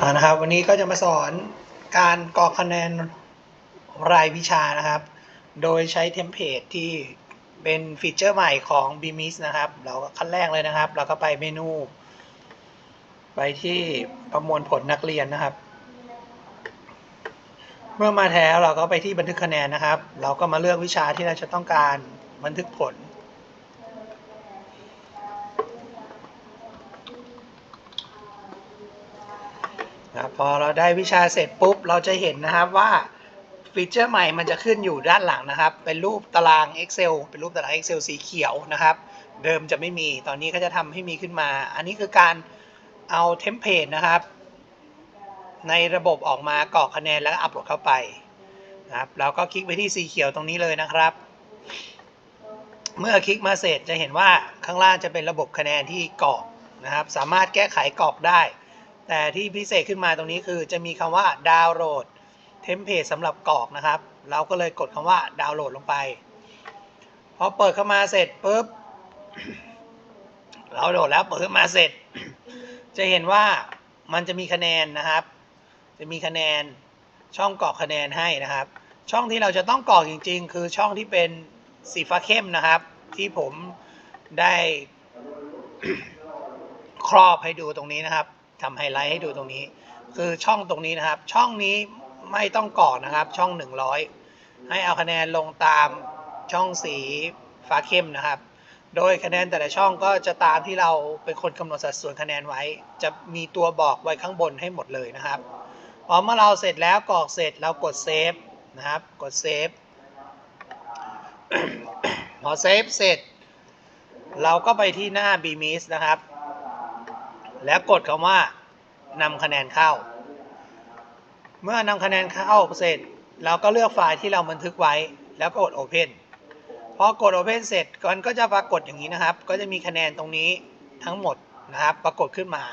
อ่านะครับวันนี้ก็จะมาสอนการกรอกคะแนนรายวิชานะครับ โดยใช้เทมเพลตที่เป็นฟีเจอร์ใหม่ของ BMIS นะครับ เราก็ขั้นแรกเลยนะครับ เราก็ไปเมนู ไปที่ประมวลผลนักเรียนนะครับ เมื่อมาแท้เราก็ไปที่บันทึกคะแนนนะครับ เราก็มาเลือกวิชาที่เราจะต้องการบันทึกผล นะครับพอเราได้วิชาเสร็จปุ๊บ เราจะเห็นนะครับว่าฟีเจอร์ใหม่มันจะขึ้นอยู่ด้านหลังนะครับ เป็นรูปตาราง Excel เป็นรูปตาราง Excel สีเขียวนะครับ เดิมจะไม่มีตอนนี้ก็จะทำให้มีขึ้นมา อันนี้คือการเอาเทมเพลตนะครับ ในระบบออกมากรอกคะแนนแล้วก็อัปโหลดเข้าไปนะครับเราก็คลิกไปที่สีเขียวตรงนี้เลยนะครับ เมื่อคลิกมาเสร็จจะเห็นว่าข้างล่างจะเป็นระบบคะแนนที่กรอกนะครับ สามารถแก้ไขกรอกได้ แต่ที่พิเศษขึ้นมาตรงนี้คือจะมีคำว่าดาวน์โหลดเทมเพลตสำหรับกรอกนะครับ เราก็เลยกดคำว่าดาวน์โหลดลงไป พอเปิดเข้ามาเสร็จปุ๊บเราโหลดแล้วเปิดขึ้นมาเสร็จ จะเห็นว่ามันจะมีคะแนนนะครับ จะมีคะแนนช่องกรอกคะแนนให้นะครับ ช่องที่เราจะต้องกรอกจริง ๆ คือช่องที่เป็นสีฟ้าเข้มนะครับ ที่ผมได้ครอบให้ดูตรงนี้นะครับ ทำไฮไลท์ให้ดูตรงนี้ คือช่องตรงนี้นะครับ ช่องนี้ไม่ต้องกรอกนะครับ ช่อง 100 ให้เอาคะแนนลงตามช่องสีฟ้าเข้มนะครับ โดยคะแนนแต่ละช่องก็จะตามที่เราเป็นคนกำหนดสัดส่วนคะแนนไว้ จะมีตัวบอกไว้ข้างบนให้หมดเลยนะครับพอเมื่อเราเสร็จแล้วกรอกเสร็จเรากดเซฟนะครับ กดเซฟพอเซฟเสร็จ เราก็ไปที่หน้า BMIS นะครับ แล้วกดคำว่านำคะแนนเข้า เมื่อนำคะแนนเข้าเสร็จ เราก็เลือกไฟล์ที่เราบันทึกไว้ แล้วก็กด Open พอกด Open เสร็จก่อนก็จะปรากฏอย่างนี้นะครับ ก็จะมีคะแนนตรงนี้ทั้งหมดนะครับ ปรากฏขึ้นมา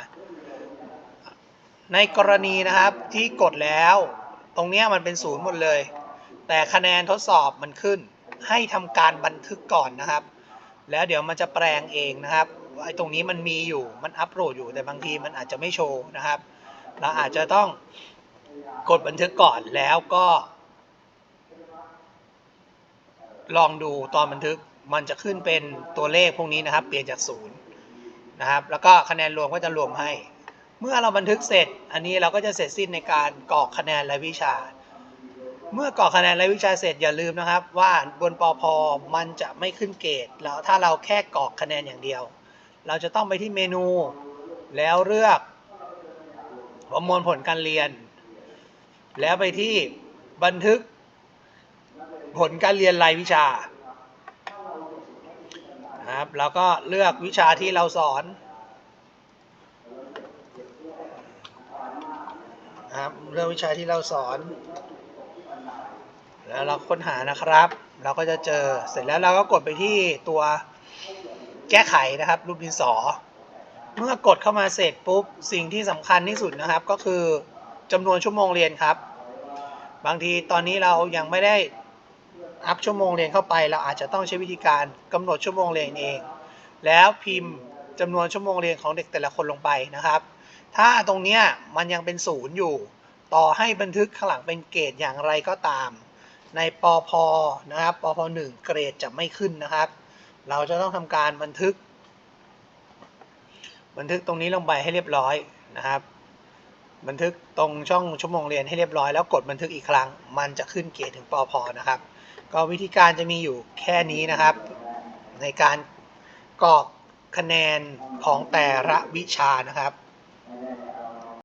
ในกรณีนะครับที่กดแล้ว ตรงนี้มันเป็นศูนย์หมดเลย แต่คะแนนทดสอบมันขึ้น ให้ทำการบันทึกก่อนนะครับ แล้วเดี๋ยวมันจะแปลงเองนะครับ ไอ้ตรงนี้มันมีอยู่มันอัปโหลดอยู่แต่บางทีมันอาจจะไม่โชว์นะครับ เราอาจจะต้องกดบันทึกก่อนแล้วก็ ลองดูตอนบันทึกมันจะขึ้นเป็นตัวเลขพวกนี้นะครับ เปลี่ยนจากศูนย์นะครับ แล้วก็คะแนนรวมก็จะรวมให้ เมื่อเราบันทึกเสร็จ อันนี้เราก็จะเสร็จสิ้นในการกรอกคะแนนรายวิชา เมื่อกรอกคะแนนรายวิชาเสร็จอย่าลืมนะครับ ว่าบนปอพมันจะไม่ขึ้นเกรดแล้วถ้าเราแค่กรอกคะแนนอย่างเดียว เราจะต้องไปที่เมนู แล้วเลือกประมวลผลการเรียน แล้วไปที่บันทึกผลการเรียนรายวิชาครับแล้วก็เลือกวิชาที่เราสอนครับเลือกวิชาที่เราสอน แล้วเราค้นหานะครับ เราก็จะเจอเสร็จแล้วเราก็กดไปที่ตัว แก้ไขนะครับ รูปดินสอ เมื่อกดเข้ามาเสร็จปุ๊บสิ่งที่สำคัญที่สุดนะครับ ก็คือจำนวนชั่วโมงเรียนครับ บางทีตอนนี้เรายังไม่ได้อัพชั่วโมงเรียนเข้าไป เราอาจจะต้องใช้วิธีการกำหนดชั่วโมงเรียนเอง แล้วพิมพ์จำนวนชั่วโมงเรียนของเด็กแต่ละคนลงไปนะครับ ถ้าตรงเนี้ยมันยังเป็นศูนย์อยู่ ต่อให้บันทึกข้างหลังเป็นเกรดอย่างไรก็ตาม ในปอพนะครับปอพหนึ่งเกรดจะไม่ขึ้นนะครับ เราจะต้องทำการบันทึก บันทึกตรงนี้ลงไปให้เรียบร้อยนะครับ บันทึกตรงช่องชั่วโมงเรียนให้เรียบร้อยแล้วกดบันทึกอีกครั้ง มันจะขึ้นเกรดถึงปอพนะครับ ก็วิธีการจะมีอยู่แค่นี้นะครับ ในการกรอกคะแนนของแต่ละวิชานะครับ